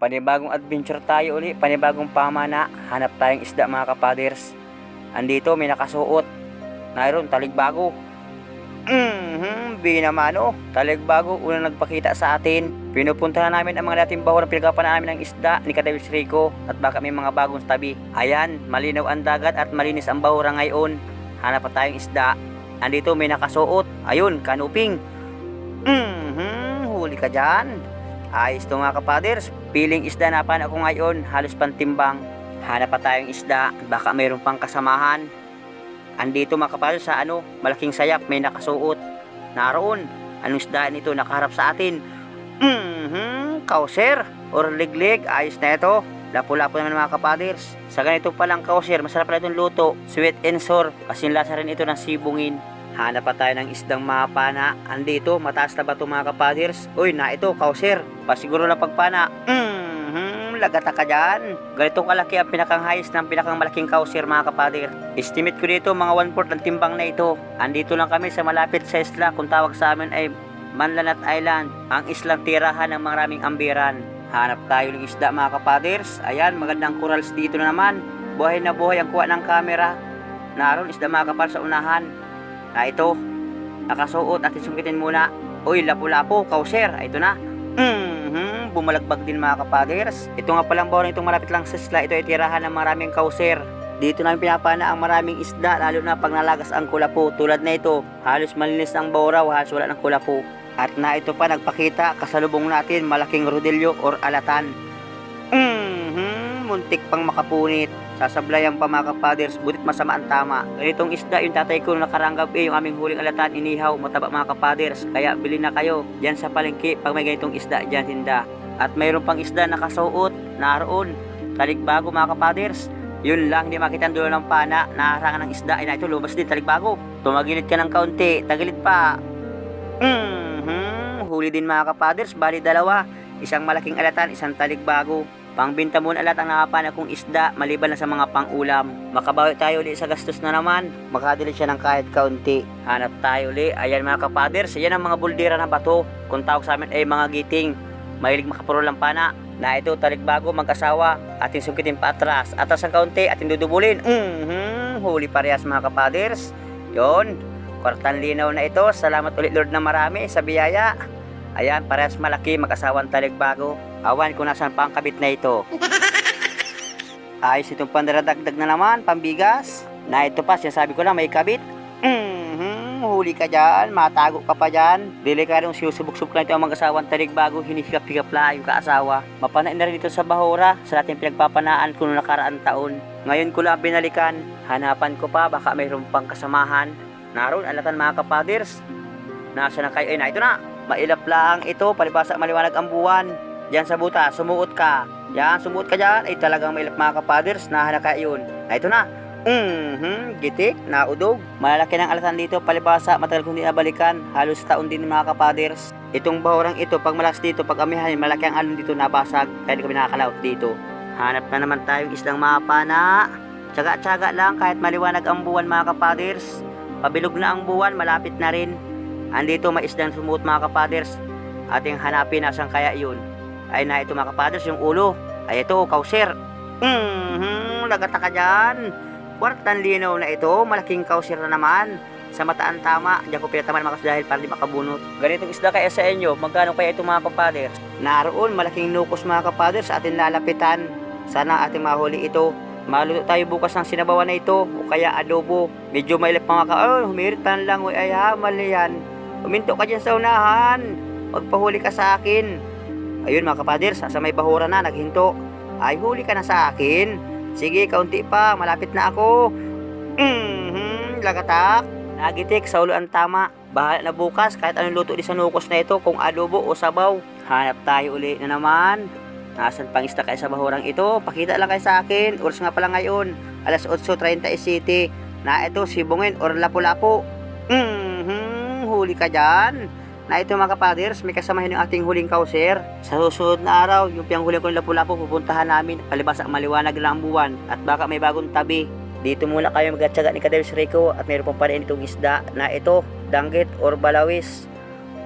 Panibagong adventure tayo uli, panibagong pamana. Hanap tayong isda mga kapaders. Andito may nakasuot. Mayroon taligbago. Mhm, binamano. Taligbago unang nagpakita sa atin. Pinupuntahan namin ang mga dating baho na pinagapan namin ng isda ni Kadewis Rico at baka may mga bagong tabi. Ayan, malinaw ang dagat at malinis ang bahura ngayon. Hanap pa tayong isda. Andito may nakasuot. Ayun, kanuping. Mhm, huli ka dyan. Ayos to mga kapaders. Piling isda na pan ako ngayon. Halos pantimbang. Hanap pa tayong isda. Baka mayroon pang kasamahan. Andito mga kapaders sa ano, malaking sayap may nakasuot. Naroon. Anong isda nito nakaharap sa atin? Mhm, kauser or liglig. Ayos na ito. Lapo-lapo naman mga kapaders. Sa ganito palang kauser, masarap pala itong luto. Sweet and sour. Kasing lasa rin ito ng sibungin. Hanap pa tayo ng isdang mapana. Andito, mataas na ba ito mga kapaders? Uy, na ito, kauser. Pasiguro na pagpana. Mhm, lagata ka dyan. Ganito kalaki ang pinakang highest ng pinakang malaking kauser mga kapader. Estimate ko dito mga 1/4 ng timbang na ito. Andito lang kami sa malapit sa isla kung tawag sa amin ay Manlanat Island. Ang islang tirahan ng maraming ambiran. Hanap tayo ng isda mga kapaders. Ayan, magandang corals dito na naman. Buhay na buhay ang kuha ng camera. Naroon isda mga kapal sa unahan. Na ito, nakasuot at isungkitin muna. Uy, lapu-lapo, kauser. Ito na. Mhm, bumalagbag din mga kapaders. Ito nga palang bawang itong malapit lang sa isla. Ito ay tirahan ng maraming kauser. Dito namin pinapana ang maraming isda lalo na pag nalagas ang kulapo. Tulad na ito, halos malinis ang bawraw, halos wala ng kulapo. At na ito pa nagpakita kasalubong natin malaking rodelyo or alatan. Mhm, muntik pang makapunit. Sasablayan pa mga kapaders, butit masama ang tama. Ganitong isda yung tatay ko nung nakarang gabi, yung aming huling alatan, inihaw, mataba mga kapaders. Kaya bili na kayo, dyan sa palengke, pag may ganitong isda, dyan tinda. At mayroon pang isda nakasuot, naroon, talikbago mga kapaders. Yun lang, hindi makita ang dulo ng pana, naharangan ng isda, ay na ito, lumabas din, talikbago. Tumagilid ka ng kaunti, tagilid pa. Mhm, huli din mga kapaders, bali dalawa. Isang malaking alatan, isang talikbago. Pangbinta muna alat ang nakapana kong isda maliban na sa mga pangulam. Makabawi tayo ulit sa gastos na naman. Makadili siya ng kahit kaunti. Hanap tayo ulit. Ayan mga kapaders, yan ang mga buldira na bato. Kung tawag sa amin ay mga giting. Mahilig makapuro lang pana. Na ito talikbago mag-asawa. Ating sungkitin pa atras. Atras ang kaunti ating dudubulin. Mhm, huli parehas mga kapaders. Yon, kwartan linaw na ito. Salamat ulit Lord na marami sa biyaya. Ayan, parehas malaki mag-asawang talikbago. Awan kung nasaan pa ang kabit na ito. Ayos itong pandaradagdag na naman, pambigas. Na ito pa, sinasabi ko lang may kabit. Mhm, huli ka dyan, matago ka pa dyan. Delikadong sinusubok-subok lang ito ang mag-asawang talikbago, hinihikap-hikap lang yung kaasawa. Mapanain na rin ito sa Bahura, sa ating pinagpapanaan noong nakaraan taon. Ngayon ko lang binalikan, hanapan ko pa, baka mayroon pang kasamahan. Naroon, alatan mga kapaders. Nasa na kayo? Ay, na ito na. Mailap lang ito, palibasa maliwanag ang buwan. Diyan sa buta, sumuot ka. Yan, sumuot ka dyan. Ay talagang mailap mga kapaders, nahanap ka yun. Na ito na. Mhm, gitik, naudog. Malalaki ng alatan dito, palibasa, matagal kong di nabalikan. Halos taon din mga kapaders. Itong bahurang ito, pag malas dito, pag amihan, malaki ang alon dito nabasag. Kaya kami nakakalaot dito. Hanap na naman tayong islang mapana. Tsaga-tsaga lang kahit maliwanag ang buwan mga kapaders. Pabilog na ang buwan, malapit na rin. Andito may isdang sumuot mga kapaders. Ating hanapin nasan kaya yun. Ay na ito mga kapaders, yung ulo. Ay ito, kauser. Mhm, lagata ka dyan. Kwartan linaw na ito, malaking kauser na naman. Sa mataan tama, diyan ko pinataman makas dahil para di makabunot. Ganitong isda kaya sa inyo, magkano kaya ito mga kapaders? Naroon, malaking nukos mga kapaders sa ating lalapitan. Sana ating mahuli ito. Maluto tayo bukas ng sinabawan na ito o kaya adobo. Medyo mailap mga ka, oh, humiritan lang, uy, ay hamal yan. Uminto ka dyan sa unahan. Magpahuli ka sa akin. Ayun mga kapaders, sa may bahura na, naghinto. Ay, huli ka na sa akin. Sige, kaunti pa, malapit na ako. Mhm, lagatak. Nagitik, sa ulo ang tama. Bahala na bukas, kahit anong luto di sa nukos na ito, kung adobo o sabaw. Hanap tayo uli na naman. Nasaan pang isda kayo sa bahurang ito? Pakita lang kayo sa akin. Oras nga pala ngayon. Alas 8.30 City. Na ito, sibungin or lapu-lapu. Mhm, huli ka dyan. Na ito mga kapaders, may kasamahin yung ating huling kauser. Sa susunod na araw, yung piyang huli ko ng lapu-lapu, pupuntahan namin. Palibas ang maliwanag lang ang buwan. At baka may bagong tabi. Dito muna kayo magatsaga ni Kadewis Rico at mayroon pang parin itong isda na ito, danggit or balawis.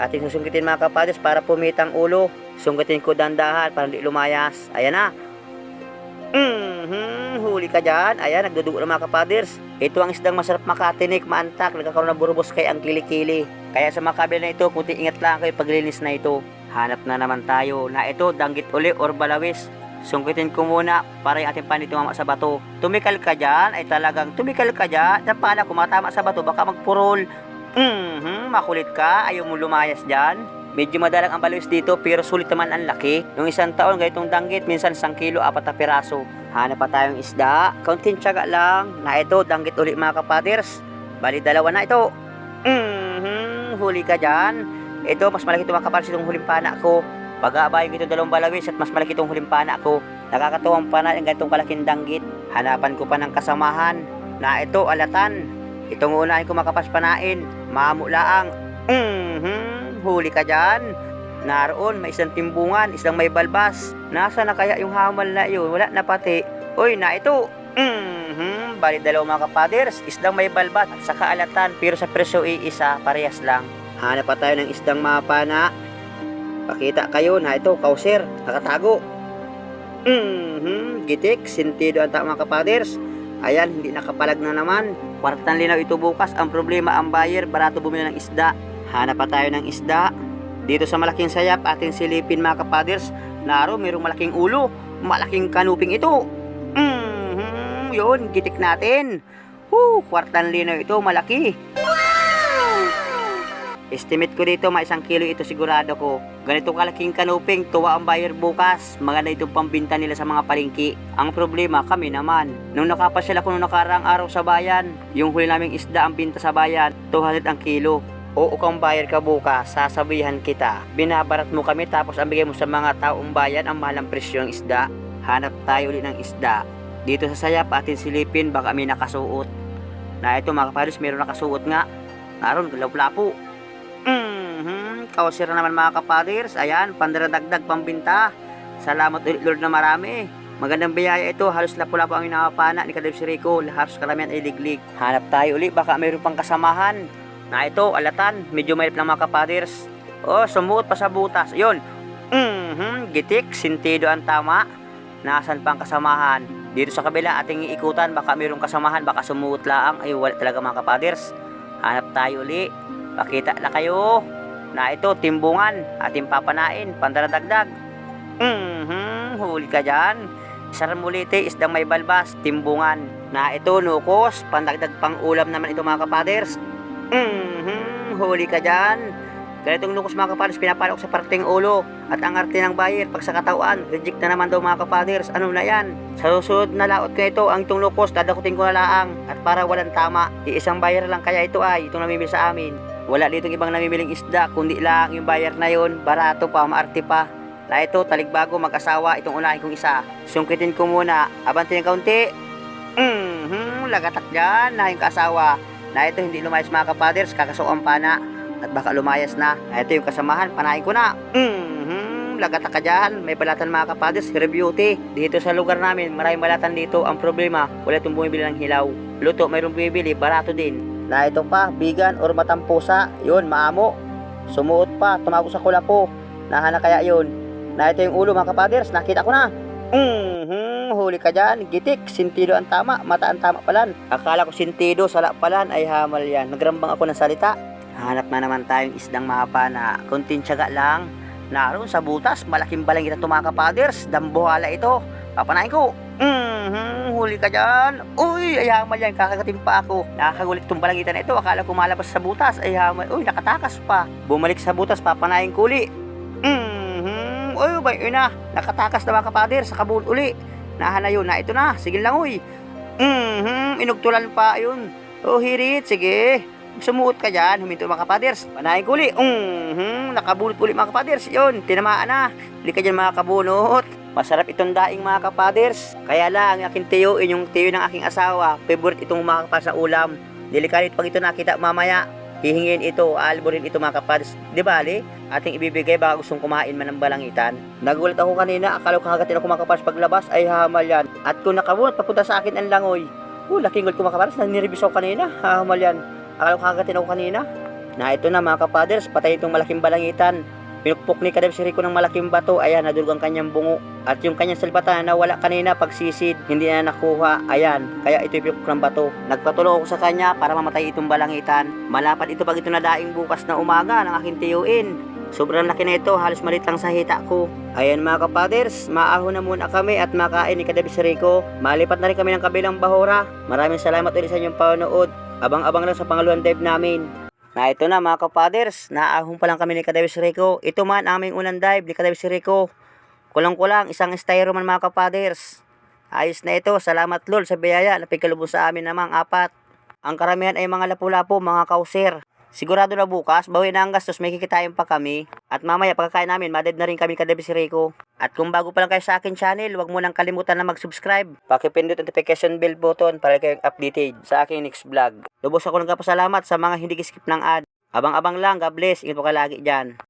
Ating susungkitin mga kapaders para pumitang ulo. Sungkitin ko dandahan para hindi lumayas. Ayan na. Mhm, huli ka dyan. Ayan, nagdudugo na mga kapaders. Ito ang isdang masarap makatinik, maantak, nagkakaroon ng burubos kay ang kilikili. Kaya sa mga kabila na ito, kunti ingat lang kayo paglinis na ito. Hanap na naman tayo na ito, danggit uli or balawis. Sungkitin ko muna para yung ating panit tumama sa bato. Tumikal ka dyan, ay talagang tumikal ka dyan. Yan paano kung matama sa bato, baka magpurol. Mhm, makulit ka, ayaw mo lumayas dyan. Medyo madalang ang balawis dito pero sulit naman ang laki. Yung isang taon ganitong danggit, minsan isang kilo, apat na piraso. Hanap pa tayong isda. Kaunting tiyaga lang. Na ito, danggit ulit mga kapaders. Bali dalawa na ito. Mhm, huli ka dyan. Ito, mas malaki ito mga kapaders huling pana ko. Pag-aabayin ko itong dalawang balawis at mas malaki itong huling pana ko. Nakakatuwang pana yung ganitong kalaking danggit. Hanapan ko pa ng kasamahan. Na ito, alatan. Itong unahin ko makapaspanain. Mamu laang. Huli ka dyan. Naroon, may isang timbungan, isang may balbas. Nasa na kaya yung hamal na yun? Wala na pati. Uy, na ito. Mhm, bali dalawa mga kapaders. Isdang may balbas at saka alatan. Pero sa presyo iisa, parehas lang. Hanap pa tayo ng isdang mapana. Pakita kayo na ito, kauser, nakatago. Mhm, gitik, sintido ang tama kapaders. Ayan, hindi nakapalag na naman. Kwartang linaw ito bukas. Ang problema, ang buyer, barato bumili ng isda. Hanap pa tayo ng isda. Dito sa malaking sayap, ating silipin mga kapaders. Naro, mayroong malaking ulo. Malaking kanuping ito. Mhm, yun, gitik natin. Woo, kwartang linaw ito, malaki. Estimate ko dito, mga isang kilo ito sigurado ko. Ganito kalaking kanuping, tuwa ang buyer bukas. Maganda itong pambinta nila sa mga palingki. Ang problema, kami naman. Nung nakapasyal ako nung nakarang araw sa bayan, yung huli naming isda ang binta sa bayan, 200 ang kilo. Oo kang buyer ka bukas, sasabihan kita. Binabarat mo kami tapos ang bigay mo sa mga taong bayan ang mahalang presyo ng isda. Hanap tayo ulit ng isda. Dito sa sayap atin silipin baka may nakasuot. Na ito mga kapalos, meron nakasuot nga. Naroon, galaw-lapo. Mhm, kausira naman mga kapaders. Ayan, pandaradagdag pambinta. Salamat ulit Lord na marami. Magandang biyaya ito, halos lapu-lapu ang inakapana ni Kadeb Rico, halos karamihan ay liglig. Hanap tayo ulit, baka mayroon pang kasamahan. Na ito, alatan, medyo mahirap ng mga kapaders. Oh, sumuot pa sa butas. Yun. Mhm, gitik, sintido ang tama. Nasaan pang kasamahan? Dito sa kabila, ating iikutan, baka mayroong kasamahan, baka sumuot laang. Ay, wala talaga mga kapaders. Hanap tayo ulit. Pakita na kayo na ito, timbungan, ating papanain, pandaradagdag. Mhm, huli ka dyan. Sarmulite, isdang may balbas, timbungan. Na ito, nukos, pandagdag pang ulam naman ito mga kapaders. Mhm, huli ka dyan. Ganitong nukos mga kapaders, pinapalok sa parting ulo. At ang arte ng buyer, pag sa katawan, reject na naman daw mga kapaders. Ano na yan? Sa susunod na laot ko ito, ang itong nukos, dadakutin ko na laang. At para walang tama, iisang buyer lang kaya ito ay, itong namimili sa amin. Wala dito ibang namimiling isda, kundi lang yung buyer na yon, barato pa, maarte pa. Na ito, taligbago, mag-asawa, itong unahin kong isa. Sungkitin ko muna, abante ng kaunti. Mhm, lagatak dyan, na yung kasawa. Na ito, hindi lumayas mga kapaders, kakasuang pa na. At baka lumayas na. Ito yung kasamahan, panahin ko na. Mhm, lagatak ka dyan, may balatan mga kapaders, beauty. Dito sa lugar namin, maraming balatan dito. Ang problema, wala itong bumibili ng hilaw. Luto, mayroong bibili, barato din. Na ito pa, bigan or matampusa. Yun, maamo. Sumuot pa, tumago sa kulapo. Nahana kaya yun. Na ito yung ulo mga kapaders, nakita ko na. Mhm, huli ka dyan. Gitik, sintido ang tama, mata ang tama palan. Akala ko sintido, sala palan, ay hamal yan. Nagrambang ako ng salita. Hanap na naman tayong isdang mapa na konting tiyaga lang. Naroon sa butas, malaking balang kita mga kapaders. Dambuhala ito. Papanain ko. Mhm, huli ka dyan. Uy, ay hamal yan. Kakagating pa ako. Nakakagulit itong balangitan na ito. Akala ko malabas sa butas. Ay hamal. Uy, nakatakas pa. Bumalik sa butas, papanain ko uli. Mhm, uy, ba ina. Nakatakas na mga kapader sa kabul uli. Nahana yun na ito na. Sige lang uy. Mhm, inugtulan pa yun. Oh, hirit. Sige. Sumuot ka dyan, huminto mga kapaders. Panahin ko uli. Mhm, nakabulot uli mga kapaders. Yun, tinamaan na. Hindi ka dyan mga kabunot. Masarap itong daing mga kapaders. Kaya lang, ang aking tiyo, yung tiyo ng aking asawa, favorite itong mga kapas sa ulam. Delikalit pag ito nakita mamaya, hihingin ito, aalborin ito mga kapaders. Di ba, Ali? Ating ibibigay baka gustong kumain man ng balangitan. Nagulat ako kanina, akala ko kagatin ako mga kapaders paglabas, ay hamal yan. At kung nakabunot, papunta sa akin ang langoy. Oh, laking gold ko naniribis ako kanina, hamal yan. Akala ko kagatin ako kanina. Na ito na mga kapaders, patay itong malaking balangitan. Pinukpok ni Kadeb si Rico ng malaking bato, ayan, nadulog ang kanyang bungo. At yung kanyang salbatan na nawala kanina pagsisid, hindi na nakuha, ayan, kaya ito pinukpok ng bato. Nagpatulo ako sa kanya para mamatay itong balangitan. Malapad ito pag ito nadaing bukas na umaga ng aking tiyuin. Sobrang laki na ito, halos malit lang sa hita ko. Ayan mga kapaders, maahon na muna kami at makain ni Kadeb si Rico. Malipat na rin kami ng kabilang bahura. Maraming salamat ulit sa inyong panonood. Abang-abang lang sa pangalawang dive namin. Na ito na mga kapaders, naahon pa lang kami ni Kadebis Rico. Ito man aming unang dive ni Kadebis Rico. Kulang-kulang, isang styro man mga kapaders. Ayos na ito, salamat lol sa biyaya na pigkalubong sa amin namang apat. Ang karamihan ay mga lapu-lapu, mga kauser. Sigurado na bukas, bawi na ang gastos, may kikitain pa kami. At mamaya pagkakain namin, maded na rin kami Kadebis Rico. At kung bago pa lang kayo sa akin channel, huwag mo nang kalimutan na mag-subscribe. Pakipindot notification bell button para kayong updated sa aking next vlog. Lubos ako ng kapasalamat sa mga hindi skip ng ad. Abang-abang lang, God bless. Ingat po ka lagi dyan.